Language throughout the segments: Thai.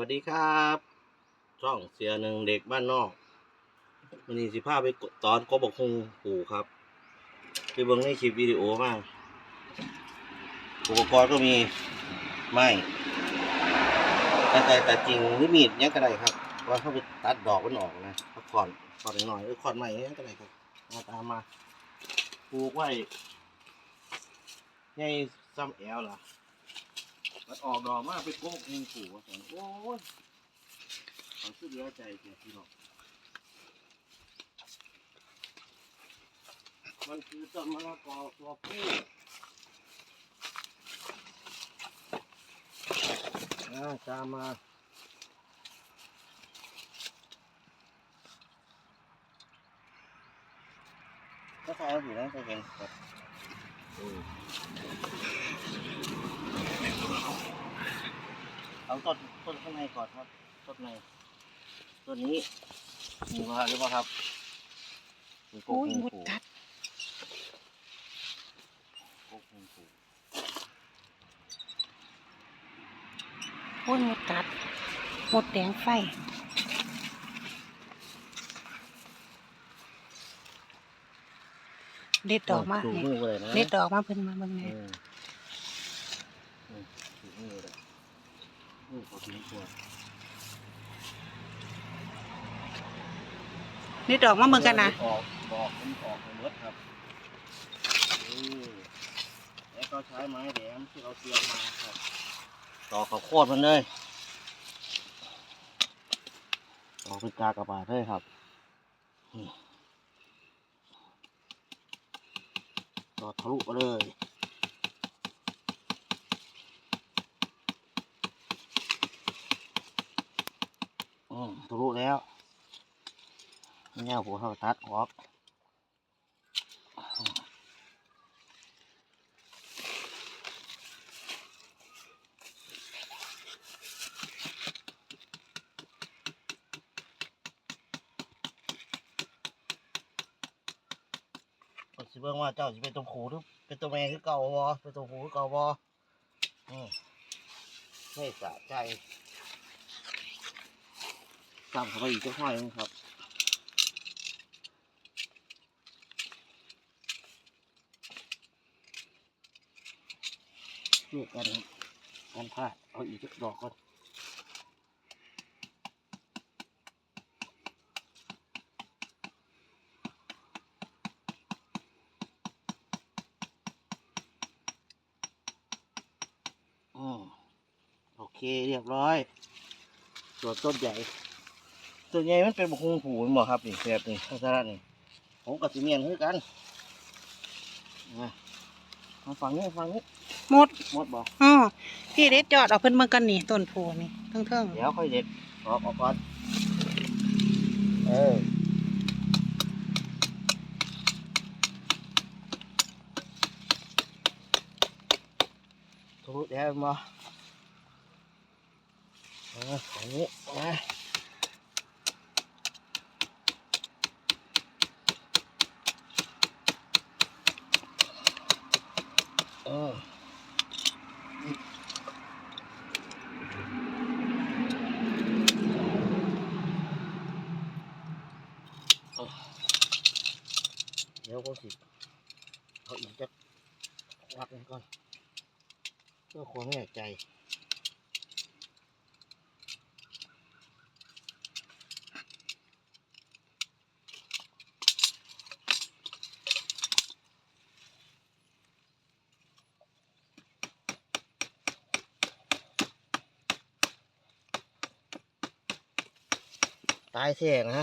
วัสดีครับช่องเสียหนึ่งเด็กบ้านนอกมันนี้สิพาไปกดตอนกบอกฮงปู่ครับไปเบิ่งในคลิปวิดีโอมาอุปกรณ์ก็มีไม้แต่แต่แต่จริงหรือมีดยังก็ได้ครับ ว่าเขาไปตัดดอกมันออกนะพักผ่อนผ่อนหน่อยหรือขอนใหม่ยังก็ได้ครับมาตามมาปลูกไว้ในซ้ำแอลล่ะ มันออกดอกมากไปโก้เองปู่ว่าซั่นโอ้ยเขาสุดเหลือใจแกพี่น้องมันคือต้นมะละกอตัวผู้อ่าตามมาก็ใช่อยู่นะเคยเห็นครับอืม เอาต้นต้นข้างในก่อนครับ ต้นในต้นนี้มีมาหรือเปล่าครับมีโกโอ้ยงมุดปูกัดโกงปูโอ้ยมุดกัดหมดแดงไฟ เด็ดดอกมาถูกเนี่ยมือเลยนะเด็ดดอกมาเพิ่นมาเบิ่งเอแน่ออืมถูกมือเลย มือเขาทิ้งตัวเด็ดดอกมาเบิ่งกันนะออกดอกมันออกหมดครับเออแล้วก็ใช้ไม้แหลมที่เราเตรียมมาครับต่อเขาโคตรมันเลยต่อเป็นกากระบาดเลยครับต่อทะลุมาเลย ทะลุแล้วเนี่ยหัวเขาตัดออกก็สิเบิ่งว่าเจ้าสิเป็นตัวผูหรือเป็นตัวแม่คือเก่าบ่เป็นตัวผูคือเก่าบ่อืมไม่สะใจ จำเขาไปอีกจักหน่อยนึงครับช่วยกันกันพลาดเอาอีกดอกก่อนอืมโอเคเรียบร้อย ส่วนต้นใหญ่ ต้นใหญ่มันเป็นบุคคลผูนบ่ครับนี่แบบนี้ลักษณะนี่ผมกับสิเมียนคือกันนะมาฝั่งนี้ฝั่งนี้หมดหมดบ่อ๋อพี่เด็ดยอดเอาเพิ่นเบิ่งกันนี่ต้นโพนี่เทิงเดี๋ยวค่อยเด็ดออกออกก่อนเออทุบแล้วมาเอออย่างนี้มา เออเดี๋ยวก็สิเอาอีกจะวักกันก่อนเพื่อความแน่ใจ ตายแท้นะ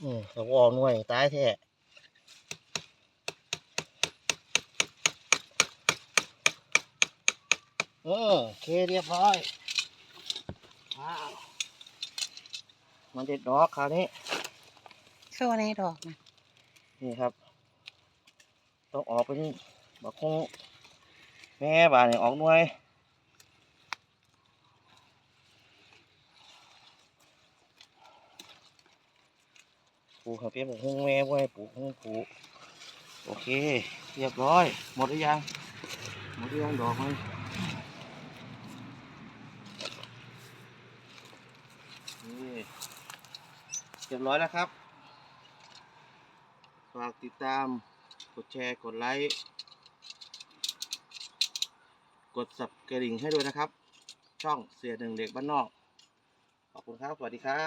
อืมแต่วอหน่วยตายแท้เออโอเคเรียบร้อยว้าวมันเด็ดดอกคราวนี้ๆเข้าในดอกนะนี่ครับ ต้องออกเป็นบักคงแม่บานนี่ออกหน่วย ปูเขาเปียกหงแม่ไว้ปูหงปูโอเค เรียบร้อย หมดหรือยัง หมดหรือยังดอกไหมเรียบร้อยแล้วครับ ฝากติดตาม กดแชร์ กดไลค์ กดสับกระดิ่งให้ด้วยนะครับ ช่องเสียหนึ่งเด็กบ้านนอก ขอบคุณครับ สวัสดีครับ